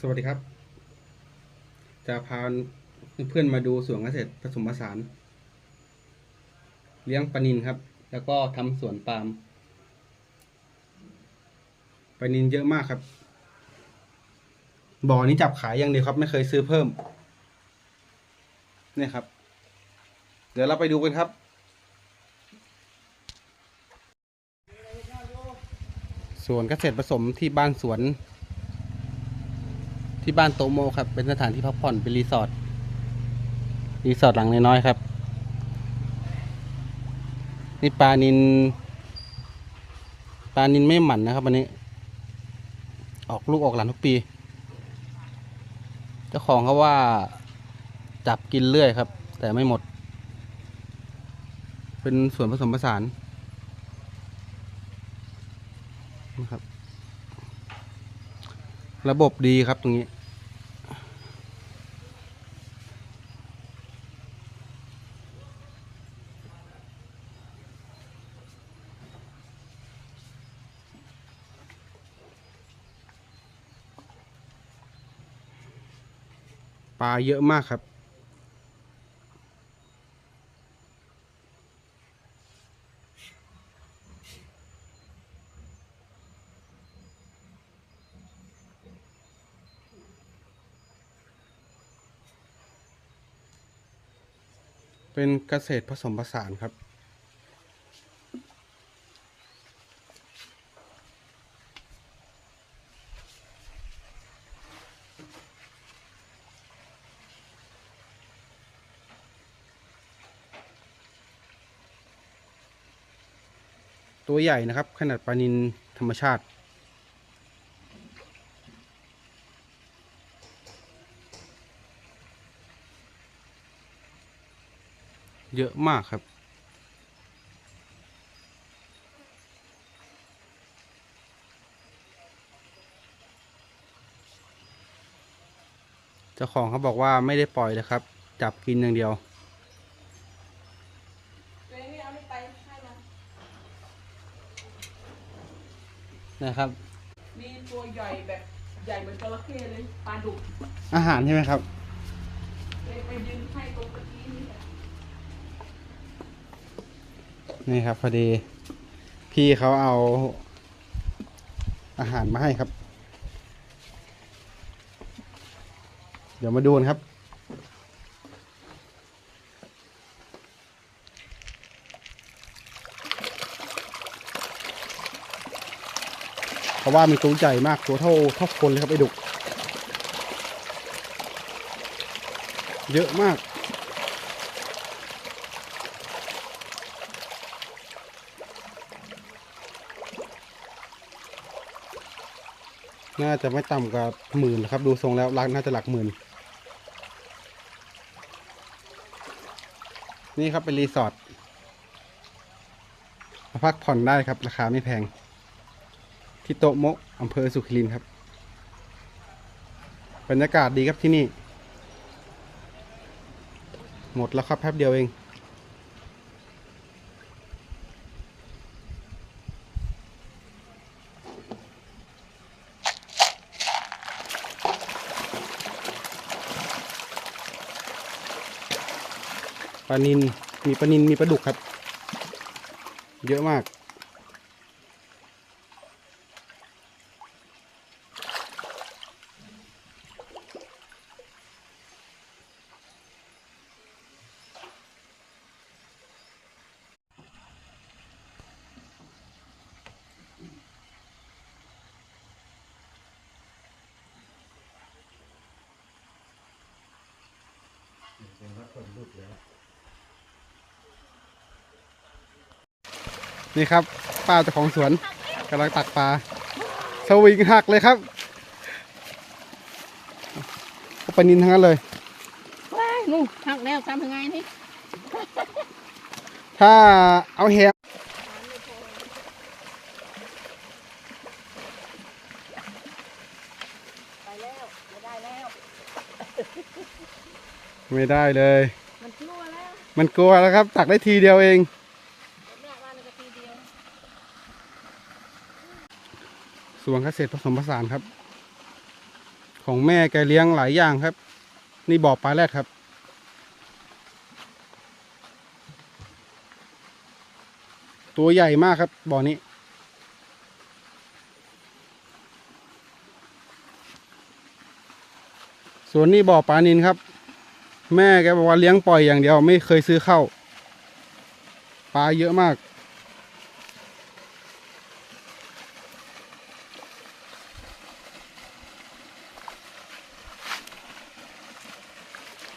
สวัสดีครับ จะพาเพื่อนมาดูสวนเกษตรผสมผสาน เลี้ยงปลานินครับ แล้วก็ทำสวนปาล์มปลานินเยอะมากครับ บ่อนี้จับขายอย่างเดียวครับ ไม่เคยซื้อเพิ่ม เนี่ยครับ เดี๋ยวเราไปดูกันครับสวนเกษตรผสมที่บ้านสวน ที่บ้านโตโมครับ เป็นสถานที่พักผ่อนเป็นรีสอร์ทรีสอร์ทหลังน้อยๆครับ นี่ปลานินปลานินไม่หมันนะครับวันนี้ ออกลูกออกหลานทุกปี เจ้าของเขาว่าจับกินเรื่อยครับ แต่ไม่หมด เป็นส่วนผสมผสานนะครับ ระบบดีครับตรงนี้ ปลาเยอะมากครับ เป็นเกษตรผสมผสานครับ ตัวใหญ่นะครับ ขนาดปลานินธรรมชาติ เยอะมากครับเจ้าของเขาบอกว่าไม่ได้ปล่อยเลยครับ จับกินอย่างเดียว ตัวเองไม่เอาไม่ไปให้มัน นะครับ มีตัวใหญ่แบบใหญ่เหมือนจระเข้เลยปลาดุกอาหารใช่ไหมครับเลยไปยืนให้ตรงตะกี้นี่แหละนี่ครับพอดี พี่เขาเอา อาหารมาให้ครับ เดี๋ยวมาดูกันครับ ราะว่ามันตัวใหญ่มากตัวเท่าเท่าคนเลยครับไอ้ดุก เยอะมาก น่าจะไม่ต่ำกว่าหมื่นครับ ดูทรงแล้วรักน่าจะหลักหมื่น นี่ครับเป็นรีสอร์ทพักผ่อนได้ครับ ราคาไม่แพง ที่โตะโมะอำเภอสุขิรินครับบรรยากาศดีครับที่นี่ หมดแล้วครับแป๊บเดียวเองปลานินมีปลานินมีปลาดุกครับ เยอะมาก นี่ครับ ป้าเจ้าของสวนกำลังตักปลาสวิงหักเลยครับปลานินทั้งนั้นเลยว้ายนู่นหักแล้วทำยังไงนี่ ถ้าเอาแหไปแล้วไม่ได้แล้วไม่ได้เลย มันกลัวแล้ว มันกลัวแล้วครับ ตักได้ทีเดียวเอง แม่ว่ามันก็ทีเดียว สวนเกษตรผสมผสานครับ ของแม่แกเลี้ยงหลายอย่างครับ นี่บ่อปลาแรดครับ ตัวใหญ่มากครับบ่อนี้ ส่วนนี้บ่อปลานินครับ แม่แกบอกว่าเลี้ยงปล่อยอย่างเดียวไม่เคยซื้อเข้า ปลาเยอะมาก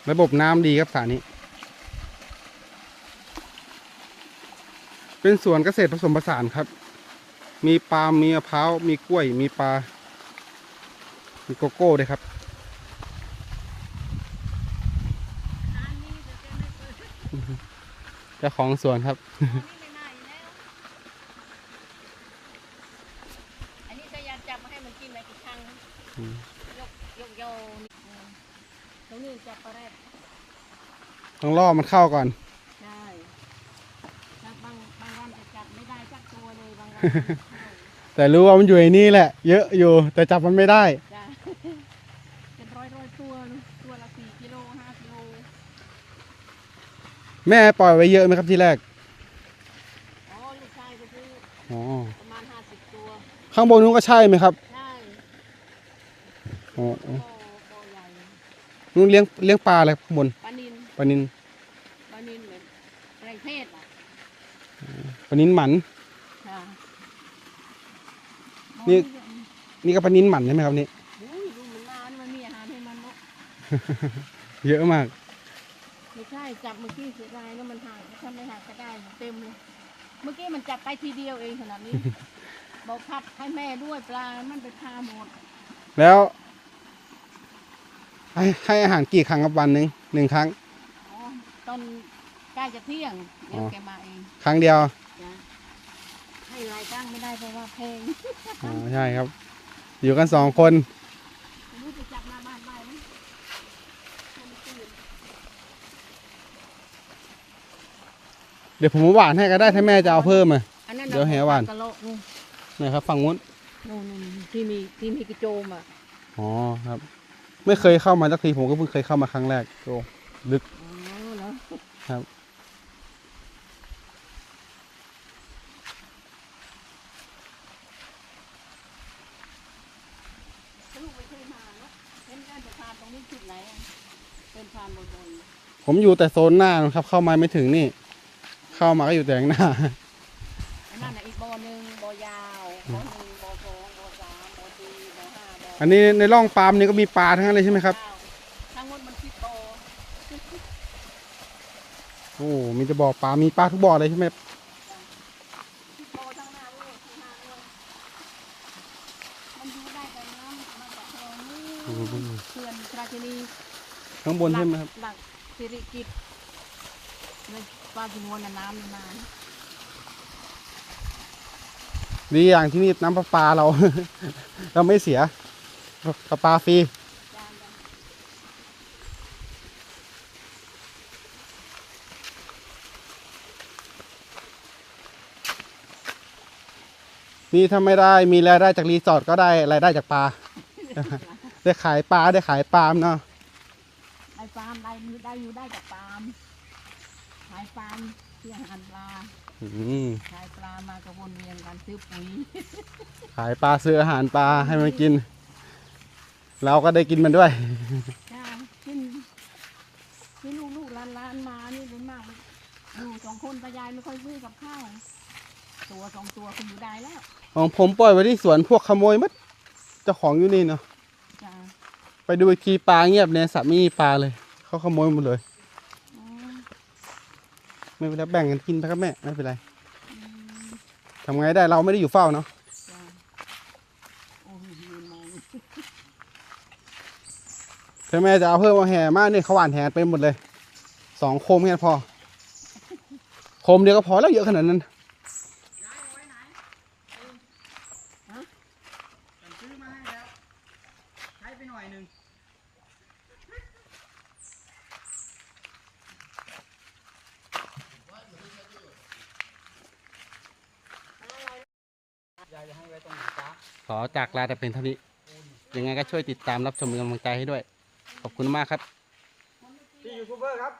ระบบน้ำดีครับสานี้ เป็นสวนเกษตรผสมผสานครับ มีปาล์มมีมะพร้าว มีกล้วย มีปลา มีโกโก้ด้วยครับร้านนี้เดี๋ยวแกไม่เปิดเจ้าของสวนครับนี่ไม่น่าอยู่แล้วอันนี้จะยันจับมาให้มันกินอะไรกี่ครั้ง อืม ยกยกโยนอืม ตรงนี้จับปลาแรดต้องล่อมันเข้าก่อน ได้แล้วบางบางวันจะจับไม่ได้จักตัวเลยบางวันแต่รู้ว่ามันอยู่ในนี่แหละ เยอะอยู่ แต่จับมันไม่ได้จ้ะเป็นร้อยร้อยตัวนะตัวละสี่กิโลห้ากิโลแม่ปล่อยไว้เยอะไหมครับที่แรกอ๋อลูกชายก็คืออ๋อประมาณห้าสิบตัว ข้างบนนู้นก็ใช่ไหมครับ ใช่ อ๋อโบโบใหญ่ นู้นเลี้ยงเลี้ยงปลาอะไรข้างบนปลานินปลานินปลานินเหมือนแรงเพศอะปลานินหมัน ค่ะนี่ นี่ก็ปลานินหมันใช่ไหมครับนี่อุ้ยดูเหมือนนานมันมีอาหารให้มันเนาะเยอะมาก ไม่ใช่จับเมื่อกี้เสียดายแล้วมันห่างถ้าไม่ห่างก็ได้เต็มเลยเมื่อกี้มันจับไปทีเดียวเองขนาดนี้ บอกพัดให้แม่ด้วยปลา มันไปพาหมด แล้ว ให้ให้อาหารกี่ครั้งครับวันหนึ่งหนึ่งครั้ง อ๋อตอนใกล้จะเที่ยงเดี๋ยวอ๋อแกมาเองครั้งเดียวจ้ะให้รายตั้งไม่ได้เพราะว่าเพลงอ๋อใช่ครับ อยู่กันสองคนไม่รู้จะจับหน้าบ้านได้ไหมให้มันตื่นเดี๋ยวผมมาหวานให้ก็ได้ถ้าแม่จะเอาเพิ่มอะ อันนั้นเดี๋ยวแหหวานกะโหลกนู่นนะครับฝั่งนู้นนู่นนู่นที่มีที่มีกระโจมอะอ๋อครับ ไม่เคยเข้ามาสักทีผมก็เพิ่งเคยเข้ามาครั้งแรกโอ้ลึกครับผมอยู่แต่โซนหน้านครับ เข้ามาไม่ถึงนี่ เข้ามาก็อยู่แต่ข้างหน้าอันนั้นอีกบอหนึ่งบอยาวบอหนึ่งบ่อสองบ่อสามบ่อสี่บ่อห้าบ่ ออันนี้ในร่องปาล์มนี่ก็มีปลาทั้งนั้นเลยใช่ไหมครับเก้าทั้งหมดมันสิบบ่อโอ้มีแต่บ่อปลา มีปลาทุกบ่อเลยใช่ไหมครับสิบบ่อทั้งหน้าเลยทั้งหน้าเลยมันอยู่ได้แต่น้ำมาจากคลองนี่เขื่อนปราชินีข้างบนใช่ไหมครับ หลักสิริกิตในปลาจิงวนน่ะน้ำมันมาดีอย่างที่นี่น้ำประปาเรา เราไม่เสีย ประปาฟรีจานกันนี่ถ้าไม่ได้มีรายได้จากรีสอร์ทก็ได้รายได้จากปลา ได้ขายปลาได้ขายปลามเนาะได้ปลามได้ได้อยู่ได้จากปลามขายปลามที่อาหารปลาอืมขายปลามากระวนเวียนกันซื้อปุ๋ยขายปลาซื้ออาหารปลาให้มันกิน เราก็ได้กินมันด้วย จ้ากินที่ลูกลูกร้านร้านๆมานี่เป็นมากอยู่สองคนตายายไม่ค่อยซื้อกับข้าวตัวสองตัวคุณอยู่ได้แล้วของผมปล่อยไว้ที่สวนพวกขโมยมัดเจ้าของอยู่นี่เนาะ จ้าไปดูอีกทีปลาเงียบในสระไม่มีปลาเลย เขาขโมยหมดเลยอ๋อไม่เป็นไรแบ่งกันกินไปครับแม่ไม่เป็นไรอืมทำไงได้เราไม่ได้อยู่เฝ้าเนาะ จ้าโอ้ยยืนมอง ถ้าแม่จะเอาเพิ่มเอาแห่มากนี่เขาหวานแห่ไปหมดเลยสองโคมแค่นั้นพอ โคมเดียวก็พอแล้วเยอะขนาดนั้นซื้อมาให้แล้วใช้ไปหน่อยหนึ่งขอจากลาแต่เป็นเท่านี้ ยังไงก็ช่วยติดตามรับชมเป็นกำลังใจให้ด้วย ขอบคุณมากครับ พี่ยูทูบเบอร์ครับ